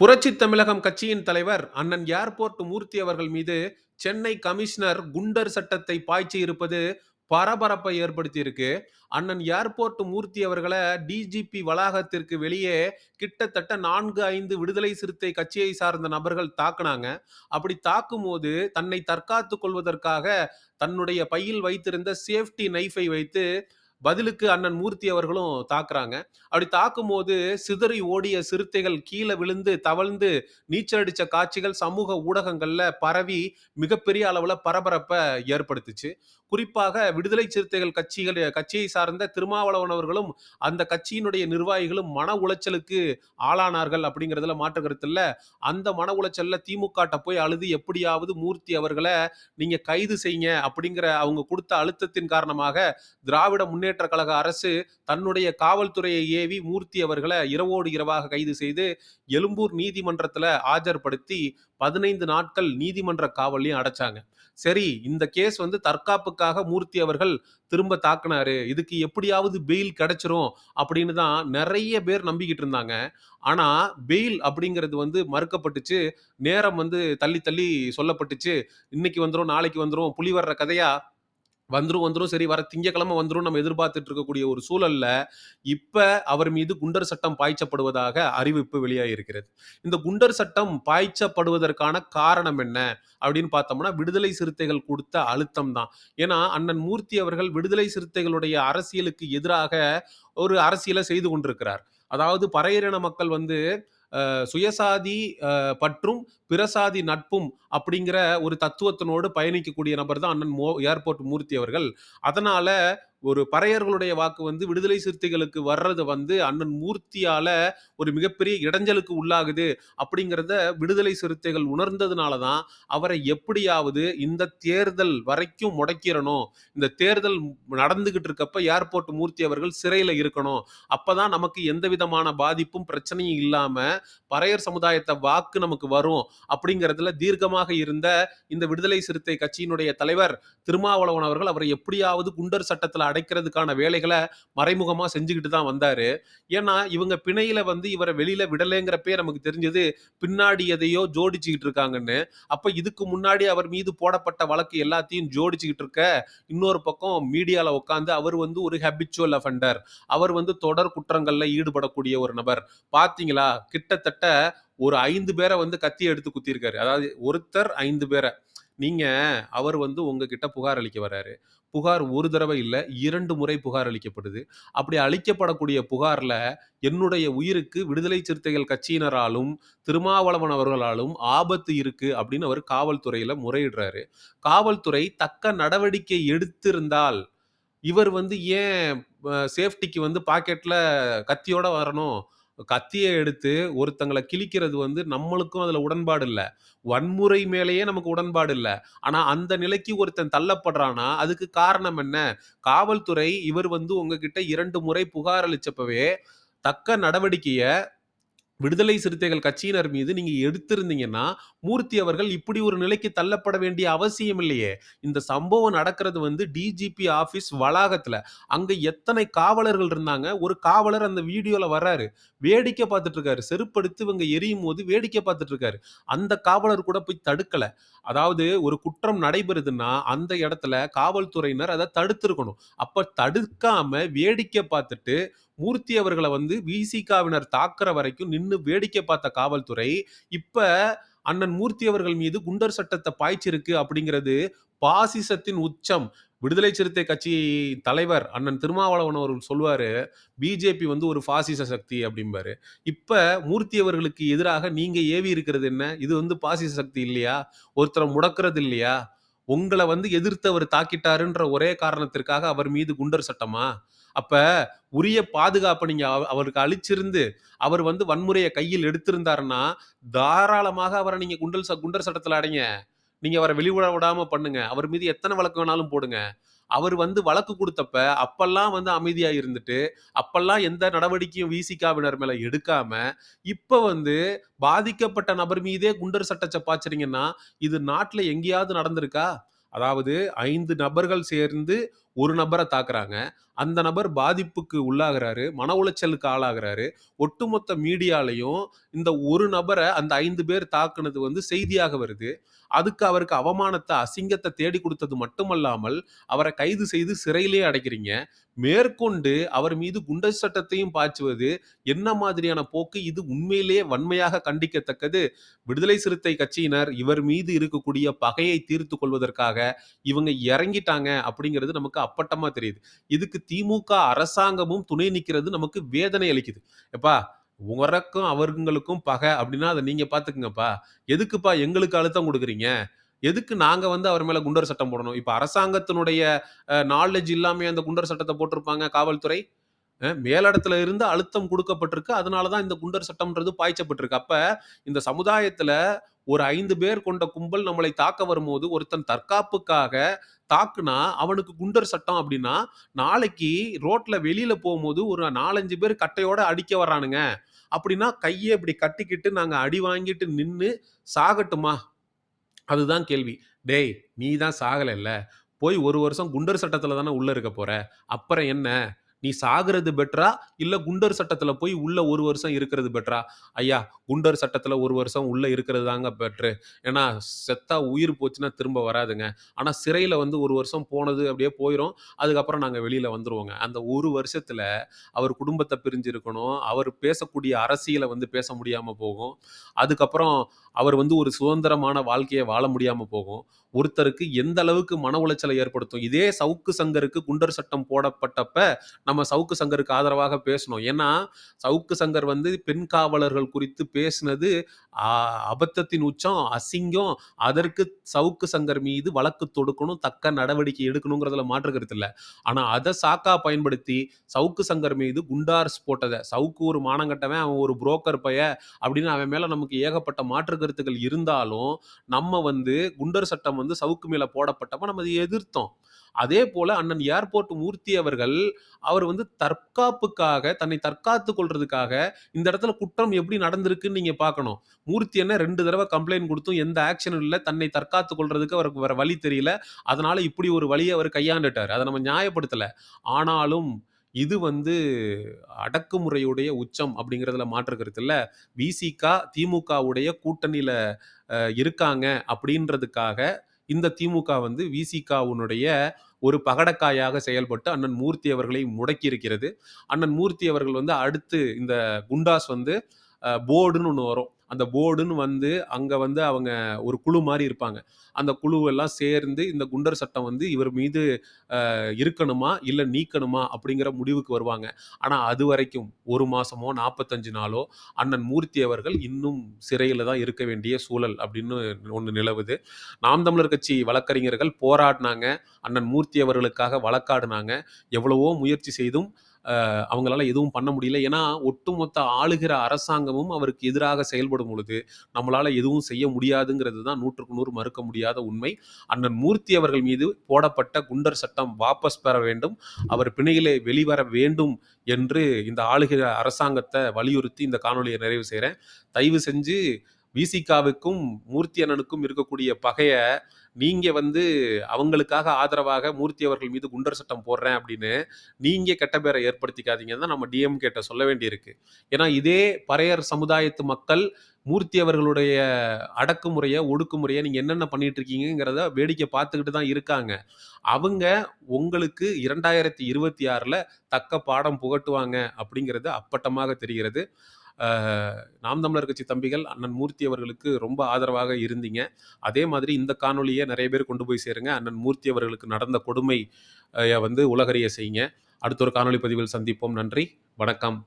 புரட்சி தமிழகம் கட்சியின் தலைவர் அண்ணன் ஏர்போர்ட் மூர்த்தி அவர்கள் மீது சென்னை கமிஷனர் குண்டர் சட்டத்தை பாய்ச்சி இருப்பது பரபரப்பை ஏற்படுத்தியிருக்கு. அண்ணன் ஏர்போர்ட் மூர்த்தி அவர்களை டிஜிபி வளாகத்திற்கு வெளியே கிட்டத்தட்ட நான்கு ஐந்து விடுதலை சிறுத்தை கட்சியை சார்ந்த நபர்கள் தாக்குனாங்க. அப்படி தாக்கும் போது தன்னை தற்காத்து கொள்வதற்காக தன்னுடைய பையில் வைத்திருந்த சேஃப்டி நைஃபை வைத்து பதிலுக்கு அண்ணன் மூர்த்தி அவர்களும் தாக்குறாங்க. அப்படி தாக்கும் போது சிதறி ஓடிய சிறுத்தைகள் கீழே விழுந்து தவழ்ந்து நீச்சல் அடித்த காட்சிகள் சமூக ஊடகங்களில் பரவி மிகப்பெரிய அளவில் பரபரப்பை ஏற்படுத்துச்சு. குறிப்பாக விடுதலை சிறுத்தைகள் கட்சிகள் கட்சியை சார்ந்த திருமாவளவன் அவர்களும் அந்த கட்சியினுடைய நிர்வாகிகளும் மன உளைச்சலுக்கு ஆளானார்கள் அப்படிங்கிறதுல மாற்று கருத்தில் அந்த மன உளைச்சலில் திமுக போய் அழுது எப்படியாவது மூர்த்தி அவர்களை நீங்கள் கைது செய்யுங்க அப்படிங்கிற அவங்க கொடுத்த அழுத்தத்தின் காரணமாக திராவிட முன்னேற்ற கழக அரசு தன்னுடைய காவல்துறையை ஏவி மூர்த்தி அவர்களை இரவோடு இரவாக கைது செய்து எழும்பூர் நீதிமன்றத்தில் ஆஜர்படுத்தி பதினைந்து நாட்கள் நீதிமன்ற காவலையும் அடைச்சாங்க. சரி இந்த கேஸ் வந்து தற்காப்புக்காக மூர்த்தி அவர்கள் திரும்ப தாக்குனாரு. இதுக்கு எப்படியாவது பெயில் கிடைச்சிரும் அப்படின்னு தான் நிறைய பேர் நம்பிக்கிட்டு இருந்தாங்க. ஆனா பெயில் அப்படிங்கிறது வந்து மறுக்கப்பட்டுச்சு. நேரம் வந்து தள்ளி தள்ளி சொல்லப்பட்டுச்சு. இன்னைக்கு வந்துடும் நாளைக்கு வந்துடும் புலி வர்ற கதையா வந்துடும் வந்துடும் சரி வர திங்கக்கிழமை வந்துடும் நம்ம எதிர்பார்த்துட்டு இருக்கக்கூடிய ஒரு சூழல்ல இப்ப அவர் மீது குண்டர் சட்டம் பாய்ச்சப்படுவதாக அறிவிப்பு வெளியாகிருக்கிறது இந்த குண்டர் சட்டம் பாய்ச்சப்படுவதற்கான காரணம் என்ன அப்படின்னு பார்த்தோம்னா விடுதலை சிறுத்தைகள் கொடுத்த அழுத்தம் தான். ஏன்னா அண்ணன் மூர்த்தி அவர்கள் விடுதலை சிறுத்தைகளுடைய அரசியலுக்கு எதிராக ஒரு அரசியலை செய்து கொண்டிருக்கிறார். அதாவது பறையரின மக்கள் வந்து சுயசாதி பற்றும் பிறசாதி நட்பும் அப்படிங்கிற ஒரு தத்துவத்தினோடு பயணிக்கக்கூடிய நபர் தான் அண்ணன் மோ ஏர்போர்ட் மூர்த்தி அவர்கள். அதனால ஒரு பறையர்களுடைய வாக்கு வந்து விடுதலை சிறுத்தைகளுக்கு வர்றது வந்து அண்ணன் மூர்த்தியால ஒரு மிகப்பெரிய இடைஞ்சலுக்கு உள்ளாகுது அப்படிங்கிறத விடுதலை சிறுத்தைகள் உணர்ந்ததுனால தான் அவரை எப்படியாவது இந்த தேர்தல் வரைக்கும் முடக்கிடணும். இந்த தேர்தல் நடந்துகிட்டு இருக்கப்ப ஏர்போர்ட் மூர்த்தி அவர்கள் சிறையில் இருக்கணும். அப்பதான் நமக்கு எந்த விதமான பாதிப்பும் பிரச்சனையும் இல்லாம பறையர் சமுதாயத்தை வாக்கு நமக்கு வரும் அப்படிங்கிறதுல தீர்க்கமாக இருந்த இந்த விடுதலை சிறுத்தை கட்சியினுடைய தலைவர் திருமாவளவன் அவர்கள் அவரை எப்படியாவது குண்டர் சட்டத்தில் அடைக்கிறதுக்கான வேலைகளை மறைமுகமாக செஞ்சுக்கிட்டு தான் வந்தாரு. ஏன்னா இவங்க பிணையில வந்து இவரை வெளியில விடலைங்கிறப்பே நமக்கு தெரிஞ்சது. பின்னாடி எதையோ ஜோடிச்சுக்கிட்டு இருக்காங்கன்னு. அப்போ இதுக்கு முன்னாடி அவர் மீது போடப்பட்ட வழக்கு எல்லாத்தையும் ஜோடிச்சுக்கிட்டு இருக்க இன்னொரு பக்கம் மீடியாவில் உட்காந்து அவர் வந்து ஒரு ஹெபிச்சுவல் அஃபெண்டர் அவர் வந்து தொடர் குற்றங்களில் ஈடுபடக்கூடிய ஒரு நபர். பார்த்தீங்களா கிட்டத்தட்ட ஒரு ஐந்து பேரை வந்து கத்தி எடுத்து குத்திருக்காரு அதாவது ஒருத்தர் ஐந்து பேரை. நீங்கள் அவர் வந்து உங்ககிட்ட புகார் அளிக்க வராரு புகார் ஒரு தடவை இல்லை இரண்டு முறை புகார் அளிக்கப்படுது. அப்படி அளிக்கப்படக்கூடிய புகாரில் என்னுடைய உயிருக்கு விடுதலை சிறுத்தைகள் கட்சியினராலும் திருமாவளவன் அவர்களாலும் ஆபத்து இருக்கு அப்படின்னு அவர் காவல்துறையில முறையிடுறாரு. காவல்துறை தக்க நடவடிக்கை எடுத்திருந்தால் இவர் வந்து ஏன் சேஃப்டிக்கு வந்து பாக்கெட்ல கத்தியோட வரணும்? கத்தியை எடுத்து ஒருத்தங்களை கிழிக்கிறது வந்து நம்மளுக்கும் அதுல உடன்பாடு இல்லை. வன்முறை மேலேயே நமக்கு உடன்பாடு இல்லை. ஆனா அந்த நிலைக்கு ஒருத்தன் தள்ளப்படுறானா அதுக்கு காரணம் என்ன? காவல்துறை இவர் வந்து உங்ககிட்ட இரண்டு முறை புகார் அளிச்சப்பவே தக்க நடவடிக்கையை விடுதலை சிறுத்தைகள் கட்சியினர் மீது நீங்க எடுத்திருந்தீங்கன்னா மூர்த்தி அவர்கள் இப்படி ஒரு நிலைக்கு தள்ளப்பட வேண்டிய அவசியம் இல்லையே. இந்த சம்பவம் நடக்கிறது வந்து டிஜிபி ஆபீஸ் வளாகத்துல. அங்க எத்தனை காவலர்கள் இருந்தாங்க? ஒரு காவலர் அந்த வீடியோல வர்றாரு. வேடிக்கை பார்த்துட்டு இருக்காரு. செருப்படுத்து இவங்க எரியும் போது வேடிக்கை பார்த்துட்டு இருக்காரு. அந்த காவலர் கூட போய் தடுக்கல. அதாவது ஒரு குற்றம் நடைபெறுதுன்னா அந்த இடத்துல காவல்துறையினர் அதை தடுத்திருக்கணும். அப்ப தடுக்காம வேடிக்கை பார்த்துட்டு மூர்த்தி அவர்களை வந்து விசிகாவினர் தாக்குற வரைக்கும் நின்று வேடிக்கை பார்த்த காவல்துறை இப்ப அண்ணன் மூர்த்தி அவர்கள் மீது குண்டர் சட்டத்தை பாய்ச்சிருக்கு அப்படிங்கிறது பாசிசத்தின் உச்சம். விடுதலை சிறுத்தை கட்சி தலைவர் அண்ணன் திருமாவளவன் அவர்கள் சொல்வாரு பிஜேபி வந்து ஒரு பாசிச சக்தி அப்படிம்பாரு. இப்ப மூர்த்தி அவர்களுக்கு எதிராக நீங்க ஏவி இருக்கிறது என்ன? இது வந்து பாசிச சக்தி இல்லையா? ஒருத்தரை முடக்கிறது இல்லையா? உங்களை வந்து எதிர்த்து அவர் தாக்கிட்டாருன்ற ஒரே காரணத்திற்காக அவர் மீது குண்டர் சட்டமா? அப்போ உரிய பாதுகாப்பை நீங்கள் அவ- அவருக்கு அளிச்சிருந்து அவர் வந்து வன்முறையை கையில் எடுத்திருந்தாருன்னா தாராளமாக அவரை நீங்கள் குண்டல் ச- குண்டர் சட்டத்தில் அடைங்க. நீங்கள் அவரை வெளிவிட விடாமல் பண்ணுங்க. அவர் மீது எத்தனை வழக்கு வேணாலும் போடுங்க. அவர் வந்து வழக்கு கொடுத்தப்ப அப்பெல்லாம் வந்து அமைதியாக இருந்துட்டு அப்பெல்லாம் எந்த நடவடிக்கையும் விசிகாவினர் மேலே எடுக்காம இப்போ வந்து பாதிக்கப்பட்ட நபர் மீதே குண்டர் சட்டச்சை பாய்ச்சறீங்கன்னா இது நாட்டில் எங்கேயாவது நடந்திருக்கா? அதாவது ஐந்து நபர்கள் சேர்ந்து ஒரு நபரை தாக்குறாங்க. அந்த நபர் பாதிப்புக்கு உள்ளாகிறாரு மன உளைச்சலுக்கு ஆளாகிறாரு ஒட்டுமொத்த மீடியாலையும் இந்த ஒரு நபரை அந்த ஐந்து பேர் தாக்குனது வந்து செய்தியாக வருது. அதுக்கு அவருக்கு அவமானத்தை அசிங்கத்தை தேடி கொடுத்தது மட்டுமல்லாமல், அவரை கைது செய்து சிறையிலே அடைக்கிறீங்க. மேற்கொண்டு அவர் மீது குண்டர் சட்டத்தையும் பாய்ச்சுவது என்ன மாதிரியான போக்கு? இது உண்மையிலேயே வன்மையாக கண்டிக்கத்தக்கது. விடுதலை சிறுத்தை கட்சியினர் இவர் மீது இருக்கக்கூடிய பகையை தீர்த்து கொள்வதற்காக இவங்க இறங்கிட்டாங்க அப்படிங்கிறது நமக்கு அப்பட்டமா தெரியுது. இதுக்கு திமுக அரசாங்கமும் துணை நிற்கிறது நமக்கு வேதனை அளிக்குது. எப்பா உனக்கும் அவர்களுக்கும் பகை அப்படின்னா அதை நீங்க பார்த்துக்கங்கப்பா. எதுக்குப்பா எங்களுக்கு அழுத்தம் கொடுக்குறீங்க எதுக்கு நாங்க வந்து அவர் மேல குண்டர் சட்டம் போடணும்? இப்ப அரசாங்கத்தினுடைய நாலேஜ் நாலேட்ஜ் அந்த குண்டர் சட்டத்தை போட்டிருப்பாங்க காவல்துறை? மேலிடத்துல இருந்து அழுத்தம் கொடுக்கப்பட்டிருக்கு அதனால தான் இந்த குண்டர் சட்டம்ன்றது பாய்ச்சப்பட்டிருக்கு. அப்ப இந்த சமுதாயத்துல ஒரு ஐந்து பேர் கொண்ட கும்பல் நம்மளை தாக்க வரும்போது, ஒருத்தன் தற்காப்புக்காக தாக்குனா, அவனுக்கு குண்டர் சட்டம் அப்படின்னா, நாளைக்கு ரோட்ல வெளியில போகும்போது ஒரு 4, 5 பேர் கட்டையோட அடிக்க வர்றானுங்க. அப்படின்னா கையை இப்படி கட்டிக்கிட்டு நாங்க அடி வாங்கிட்டு நின்று சாகட்டுமா? அதுதான் கேள்வி. டேய்! நீ தான் சாகலைல்ல போய் ஒரு வருஷம் குண்டர் சட்டத்துல தானே உள்ள இருக்க போற. அப்புறம் என்ன? நீ சாகிறது பெட்டரா? இல்ல குண்டர் சட்டத்துல போய் உள்ள ஒரு வருஷம் இருக்கிறது பெட்டரா? ஐயா, குண்டர் சட்டத்துல ஒரு வருஷம் உள்ள இருக்கிறது தாங்க பெட்ரு ஏன்னா செத்தா உயிர் போச்சுன்னா திரும்ப வராதுங்க. ஆனா சிறையில வந்து ஒரு வருஷம் போனது அப்படியே போயிடும் அதுக்கப்புறம் நாங்க வெளியில வந்துருவோங்க. அந்த ஒரு வருஷத்துல அவர் குடும்பத்தை பிரிஞ்சு இருக்கணும். அவர் பேசக்கூடிய அரசியலை வந்து பேச முடியாம போகும். அதுக்கப்புறம் அவர் வந்து ஒரு சுதந்திரமான வாழ்க்கையை வாழ முடியாமல் போகும். ஒருத்தருக்கு எந்த அளவுக்கு மன உளைச்சலை ஏற்படுத்தும். இதே சவுக்கு சங்கருக்கு குண்டர் சட்டம் போடப்பட்டப்ப, நம்ம சவுக்கு சங்கருக்கு ஆதரவாக பேசணும் ஏன்னா, சவுக்கு சங்கர் வந்து பெண் காவலர்கள் குறித்து பேசினது அபத்தத்தின் உச்சம், அசிங்கம். அதற்கு சவுக்கு சங்கர் மீது வழக்கு தொடுக்கணும், தக்க நடவடிக்கை எடுக்கணுங்கிறதுல மாற்று கருத்து ஆனால் அதை சாக்கா பயன்படுத்தி சவுக்கு சங்கர் மீது குண்டார்ஸ் போட்டதை சவுக்கு ஒரு மானங்கட்டவன் அவன் ஒரு புரோக்கர் பய அப்படின்னு அவன் மேலே நமக்கு ஏகப்பட்ட மாற்று கருத்துக்கள் இருந்தாலும், நம்ம வந்து குண்டர் சட்டம் வந்து சவுக்கு மேல போடப்பட்டப்ப நம்ம அதை எதிர்த்தோம். அதே போல அண்ணன் ஏர்போர்ட் மூர்த்தி அவர்கள், அவர் வந்து தற்காப்புக்காக, தன்னை தற்காத்து கொள்றதுக்காக, இந்த இடத்துல குற்றம் எப்படி நடந்திருக்குன்னு நீங்க பார்க்கணும். மூர்த்தி என்ன ரெண்டு தடவை கம்ப்ளைண்ட் கொடுத்தும் எந்த ஆக்ஷனும் இல்லை தன்னை தற்காத்து கொள்றதுக்கு அவருக்கு வேற வழி தெரியல. அதனால இப்படி ஒரு வழியை அவர் கையாண்டுட்டார் அதை நம்ம நியாயப்படுத்தல. ஆனாலும் இது வந்து அடக்குமுறையுடைய உச்சம் அப்படிங்கிறதுல மாற்று கருத்து இல்ல. திமுகவுடைய கூட்டணியில் இருக்காங்க அப்படின்றதுக்காக, இந்த திமுக வந்து விசிகாவுனுடைய ஒரு பகடக்காயாக செயல்பட்டு அண்ணன் மூர்த்தி அவர்களை முடக்கி இருக்கிறது. அண்ணன் மூர்த்தி அவர்கள் வந்து அடுத்து இந்த குண்டாஸ் வந்து போர்டுன்னு ஒன்று வரும். அந்த போர்டுன்னு வந்து அங்கே வந்து அவங்க ஒரு குழு மாதிரி இருப்பாங்க. அந்த குழுவெல்லாம் சேர்ந்து இந்த குண்டர் சட்டம் வந்து இவர் மீது இருக்கணுமா? இல்லை நீக்கணுமா? அப்படிங்கிற முடிவுக்கு வருவாங்க. ஆனால் அது வரைக்கும் ஒரு மாதமோ நாற்பத்தஞ்சு நாளோ அண்ணன் மூர்த்தி அவர்கள் இன்னும் சிறையில் தான் இருக்க வேண்டிய சூழல் அப்படின்னு ஒன்று நிலவுது. நாம் தமிழர் கட்சி வழக்கறிஞர்கள் போராடினாங்க அண்ணன் மூர்த்தி அவர்களுக்காக வழக்காடினாங்க எவ்வளவோ முயற்சி செய்தும் அவங்களால எதுவும் பண்ண முடியல. ஏன்னா, ஒட்டுமொத்த ஆளுகிற அரசாங்கமும் அவருக்கு எதிராக செயல்படும் பொழுது, நம்மளால எதுவும் செய்ய முடியாதுங்கிறது தான் 100க்கு 100 மறுக்க முடியாத உண்மை. அண்ணன் மூர்த்தி அவர்கள் மீது போடப்பட்ட குண்டர் சட்டம் வாபஸ் பெற வேண்டும். அவர் பிணையிலே வெளிவர வேண்டும் என்று இந்த ஆளுகிற அரசாங்கத்தை வலியுறுத்தி இந்த காணொலியை நிறைவு செய்கிறேன் தயவு செஞ்சு விசிகாவுக்கும் மூர்த்தி அண்ணனுக்கும் இருக்கக்கூடிய பகையை நீங்கள் வந்து அவங்களுக்காக ஆதரவாக மூர்த்தி அவர்கள் மீது குண்டர் சட்டம் போடுறேன் அப்படின்னு, நீங்கள் கெட்ட பேரை ஏற்படுத்திக்காதீங்கன்னு தான் நம்ம டிஎம்கேட்ட சொல்ல வேண்டியிருக்கு. ஏன்னா, இதே பறையர் சமுதாயத்து மக்கள் மூர்த்தி அவர்களுடைய அடக்குமுறையை ஒடுக்குமுறையை நீங்கள் என்னென்ன பண்ணிட்டு இருக்கீங்கங்கிறத வேடிக்கை பார்த்துக்கிட்டு தான் இருக்காங்க. அவங்க உங்களுக்கு 2026ல தக்க பாடம் புகட்டுவாங்க அப்படிங்கிறது அப்பட்டமாக தெரிகிறது. நாம் தமிழர் கட்சி தம்பிகள் அண்ணன் மூர்த்தி அவர்களுக்கு ரொம்ப ஆதரவாக இருந்தீங்க. அதே மாதிரி இந்த காணொலியை நிறைய பேர் கொண்டு போய் சேருங்க. அண்ணன் மூர்த்தி அவர்களுக்கு நடந்த கொடுமை வந்து உலகறிய செய்யுங்க. அடுத்த ஒரு காணொளி பதிவில் சந்திப்போம். நன்றி. வணக்கம்.